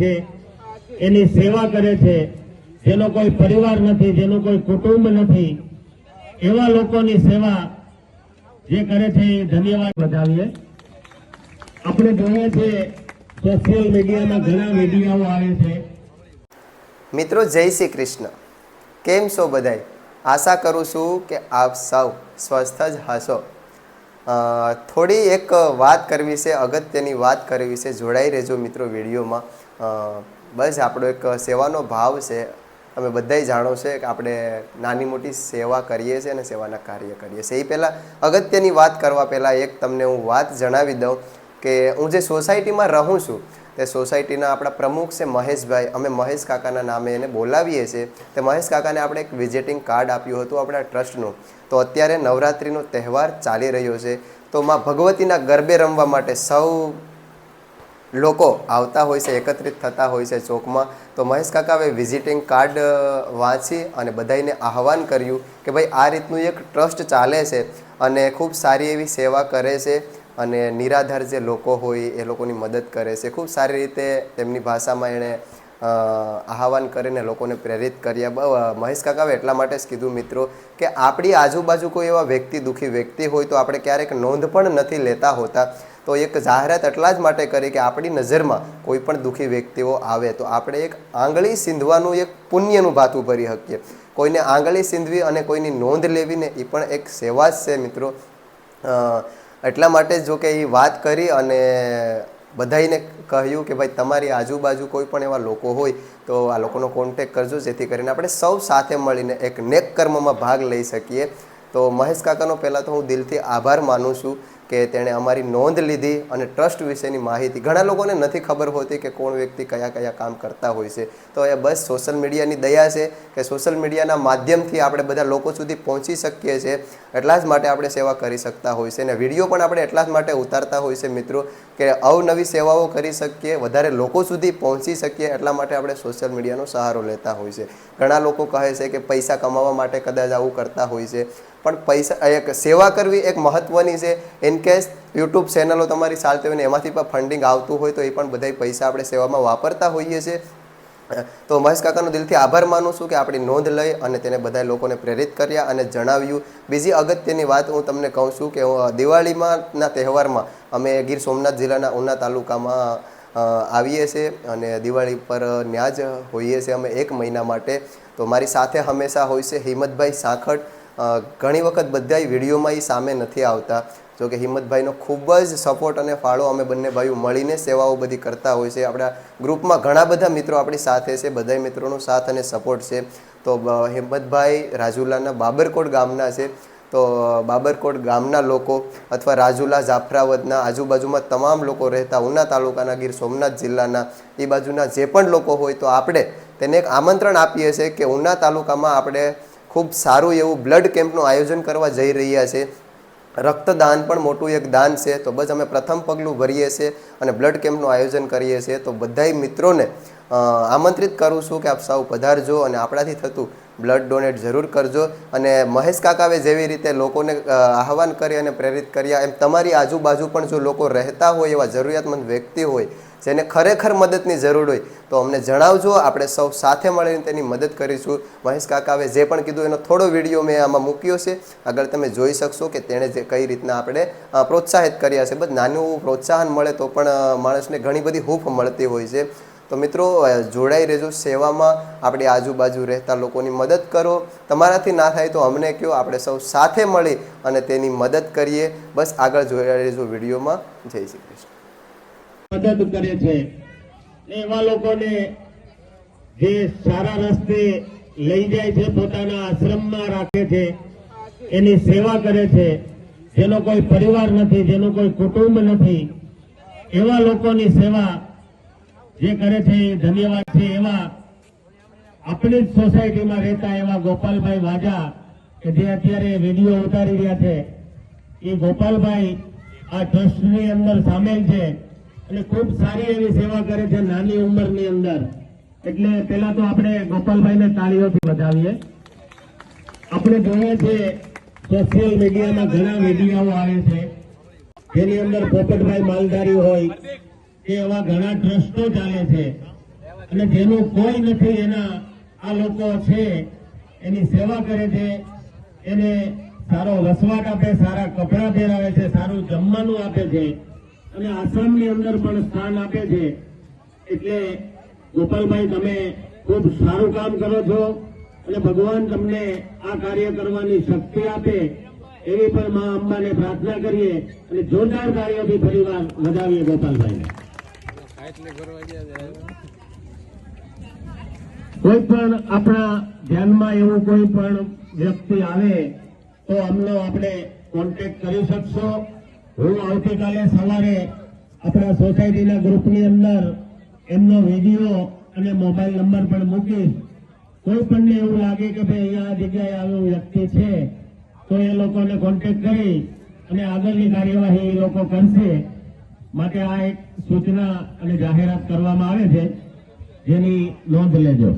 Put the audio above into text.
છે, એની સેવા કરે છે. જેનો કોઈ પરિવાર નથી, જેનું કોઈ કુટુંબ નથી, એવા લોકોની સેવા જે કરે છે, એ ધન્યવાદ બતાવીએ આપણે જોઈએ છીએ સોશિયલ મીડિયામાં ઘણા વીડિયો આવે છે. મિત્રો, જય શ્રી કૃષ્ણ. કેમ છો બધાય? આશા કરું છું કે આપ સૌ સ્વસ્થ જ હશો. થોડી એક વાત કરવી છે, અગત્યની વાત કરવી છે. જોડાઈ રહેજો મિત્રો વિડીયોમાં. બસ આપણો એક સેવાનો ભાવ છે. તમે બધાય જાણો છે કે આપણે નાની મોટી સેવા કરીએ છીએ અને સેવાના કાર્ય કરીએ છીએ. એ પહેલાં અગત્યની વાત કરવા પહેલાં એક તમને હું વાત જણાવી દઉં કે હું જે સોસાયટીમાં રહું છું, તે સોસાયટીના આપણા પ્રમુખ છે મહેશભાઈ. અમે મહેશ કાકાના નામે એને બોલાવીએ છીએ. તે મહેશ કાકાને આપણે એક વિઝિટિંગ કાર્ડ આપ્યું હતું આપણા ટ્રસ્ટનું. તો અત્યારે નવરાત્રિનો તહેવાર ચાલી રહ્યો છે. તો માં ભગવતીના ગરબે રમવા માટે સૌ લોકો આવતા હોય છે, એકત્રિત થતા હોય છે ચોકમાં, તો મહેશ કાકા હવે વિઝિટિંગ કાર્ડ વાંચી અને બધાને આહવાન કર્યું કે ભાઈ આ રીતનું એક ટ્રસ્ટ ચાલે છે અને ખૂબ સારી એવી સેવા કરે છે અને નિરાધાર જે લોકો હોય એ લોકોની મદદ કરે છે. ખૂબ સારી રીતે તેમની ભાષામાં એણે આહવાન કરીને લોકોને પ્રેરિત કર્યા. મહેશ કાકાએ એટલા માટે જ કીધું મિત્રો કે આપણી આજુબાજુ કોઈ એવા વ્યક્તિ, દુઃખી વ્યક્તિ હોય તો આપણે ક્યારેક નોંધ પણ નથી લેતા હોતા. તો એક જાહેરાત એટલા જ માટે કરી કે આપણી નજરમાં કોઈ પણ દુઃખી વ્યક્તિઓ આવે તો આપણે એક આંગળી સિંધવાનું એક પુણ્યનું ભાતું ભરી શકીએ. કોઈને આંગળી સિંધવી અને કોઈની નોંધ લેવીને એ પણ એક સેવા જ છે મિત્રો. એટલા માટે જો કે એ વાત કરી અને બધાઈને કહ્યું કે ભાઈ તમારી આજુબાજુ કોઈ પણ એવા લોકો હોય તો આ લોકોનો કોન્ટેક કરજો, જેથી કરીને આપણે સૌ સાથે મળીને એક નેક કર્મમાં ભાગ લઈ શકીએ. તો મહેશ કાકાનો પહેલાં તો હું દિલથી આભાર માનું છું કે તેણે અમારી નોંધ લીધી અને ટ્રસ્ટ વિશેની માહિતી. ઘણા લોકોને નથી ખબર હોતી કે કોણ વ્યક્તિ કયા કયા કામ કરતા હોય છે. તો એ બસ સોશિયલ મીડિયાની દયા છે કે સોશિયલ મીડિયાના માધ્યમથી આપણે બધા લોકો સુધી પહોંચી શકીએ છીએ, એટલા જ માટે આપણે સેવા કરી શકતા હોય છે. અને વીડિયો પણ આપણે એટલા જ માટે ઉતારતા હોય છે મિત્રો કે અવનવી સેવાઓ કરી શકીએ, વધારે લોકો સુધી પહોંચી શકીએ, એટલા માટે આપણે સોશિયલ મીડિયાનો સહારો લેતા હોય છે. ઘણા લોકો કહે છે કે પૈસા કમાવા માટે કદાચ આવું કરતા હોય છે. પણ પૈસા એક સેવા કરવી એક મહત્વની છે. ઇન કેસ યુટ્યુબ ચેનલો તમારી ચાલતી હોય ને એમાંથી પણ ફંડિંગ આવતું હોય તો એ પણ બધા પૈસા આપણે સેવામાં વાપરતા હોઈએ છીએ. તો મહેશ કાકાનો દિલથી આભાર માનું છું કે આપણી નોંધ લઈ અને તેને બધા લોકોને પ્રેરિત કર્યા અને જણાવ્યું. બીજી અગત્યની વાત હું તમને કહું છું કે દિવાળીમાંના તહેવારમાં અમે ગીર સોમનાથ જિલ્લાના ઉના તાલુકામાં આવીએ છીએ અને દિવાળી પર ન્યાજ હોઈએ છીએ અમે એક મહિના માટે. તો મારી સાથે હંમેશા હોય છે હિંમતભાઈ સાંખટ ઘણી વખત બધાય વિડીયોમાં એ સામે નથી આવતા. જો કે હિંમતભાઈનો ખૂબ જ સપોર્ટ અને ફાળો અમે બંને ભાઈઓ મળીને સેવાઓ બધી કરતા હોય છે. આપણા ગ્રુપમાં ઘણા બધા મિત્રો આપણી સાથે છે. બધા મિત્રોનો સાથ અને સપોર્ટ છે. તો હિંમતભાઈ રાજુલાના બાબરકોટ ગામના છે. તો બાબરકોટ ગામના લોકો અથવા રાજુલા, જાફરાવદના આજુબાજુમાં તમામ લોકો રહેતા ઉના તાલુકાના ગીર સોમનાથ જિલ્લાના એ બાજુના જે પણ લોકો હોય તો આપણે તેને એક આમંત્રણ આપીએ છીએ કે ઉના તાલુકામાં આપણે ખૂબ સારું એવું બ્લડ કેમ્પનું આયોજન કરવા જઈ રહ્યા છે. રક્તદાન પણ મોટું એક દાન છે. તો બસ અમે પ્રથમ પગલું ભરીએ છીએ અને બ્લડ કેમ્પનું આયોજન કરીએ છીએ. તો બધાય મિત્રોને આમંત્રિત કરું છું કે આપ સૌ પધારજો અને આપણાથી થતું બ્લડ ડોનેટ જરૂર કરજો અને મહેશ કાકાએ જેવી રીતે લોકોને આહવાન કરી અને પ્રેરિત કર્યા, એમ તમારી આજુબાજુ પણ જો લોકો રહેતા હોય એવા જરૂરિયાતમંદ વ્યક્તિ હોય જેને ખરેખર મદદની જરૂર હોય તો અમને જણાવજો. આપણે સૌ સાથે મળીને તેની મદદ કરીશું. મહેશ કાકાએ જે પણ કીધું એનો થોડો વીડિયો મેં આમાં મૂક્યો છે. આગળ તમે જોઈ શકશો કે તેણે જે કઈ રીતના આપણે પ્રોત્સાહિત કર્યા છે. બસ નાનું પ્રોત્સાહન મળે તો પણ માણસને ઘણી બધી હૂફ મળતી હોય છે. તો મિત્રો જોડાઈ રહેજો સેવામાં. આપણી આજુબાજુ રહેતા લોકોની મદદ કરો. તમારાથી ના થાય તો અમને કહો આપણે સૌ સાથે મળી અને તેની મદદ કરીએ. બસ આગળ જોડાઈ રહેજો વિડીયોમાં. જય શ્રી કૃષ્ણ. મદદ કરે છે. એવા લોકોને જે સારા રસ્તે લઈ જાય છે, પોતાના આશ્રમમાં રાખે છે, એની સેવા કરે છે, જેનો કોઈ પરિવાર નથી, જેનું કોઈ કુટુંબ નથી, એવા લોકોની સેવા જે કરે છે, એ ધન્યવાદ છે. એવા આપણી જ સોસાયટીમાં રહેતા એવા ગોપાલભાઈ વાજા કે જે અત્યારે વીડિયો ઉતારી રહ્યા છે, એ ગોપાલભાઈ આ ટ્રસ્ટની અંદર સામેલ છે. અને ખૂબ સારી એવી સેવા કરે છે નાની ઉંમરની અંદર. એટલે પેલા તો આપણે ગોપાલભાઈને તાળીઓથી વધાવીએ આપણે જોઈએ છીએ સોશિયલ મીડિયામાં ઘણા વીડિયો આવે છે. જેની અંદર પોપટભાઈ માલધારી હોય, કે એવા ઘણા ટ્રસ્ટો ચાલે છે. અને જેનું કોઈ નથી, એના આ લોકો છે, એની સેવા કરે છે. એને સારો વસવાટ આપે, સારા કપડાં પહેરાવે છે, સારું જમવાનું આપે છે. અને આસામની અંદર પણ સ્થાન આપે છે. એટલે ગોપાલભાઈ, તમે ખૂબ સારું કામ કરો છો અને ભગવાન તમને આ કાર્ય કરવાની શક્તિ આપે એવી પણ મા અંબાને પ્રાર્થના કરીએ અને જોરદાર ફરી ફરીવાર વધાવીએ ગોપાલભાઈને. કોઈ પણ આપણા ધ્યાનમાં એવું કોઈ પણ વ્યક્તિ આવે તો અમને આપણે કોન્ટેક્ટ કરી શકશો. હું આવતીકાલે સવારે આપણા સોસાયટીના ગ્રુપની અંદર એમનો વીડિયો અને મોબાઈલ નંબર પણ મૂકીશ. કોઈ પણ એવું લાગે કે ભાઈ આ જગ્યાએ આવ્યો વ્યક્તિ છે, તો એ લોકોને કોન્ટેક્ટ કરી અને આગળની કાર્યવાહી એ લોકો કરશે. માટે આ એક સૂચના અને જાહેરાત કરવામાં આવે છે, જેની નોંધ લેજો.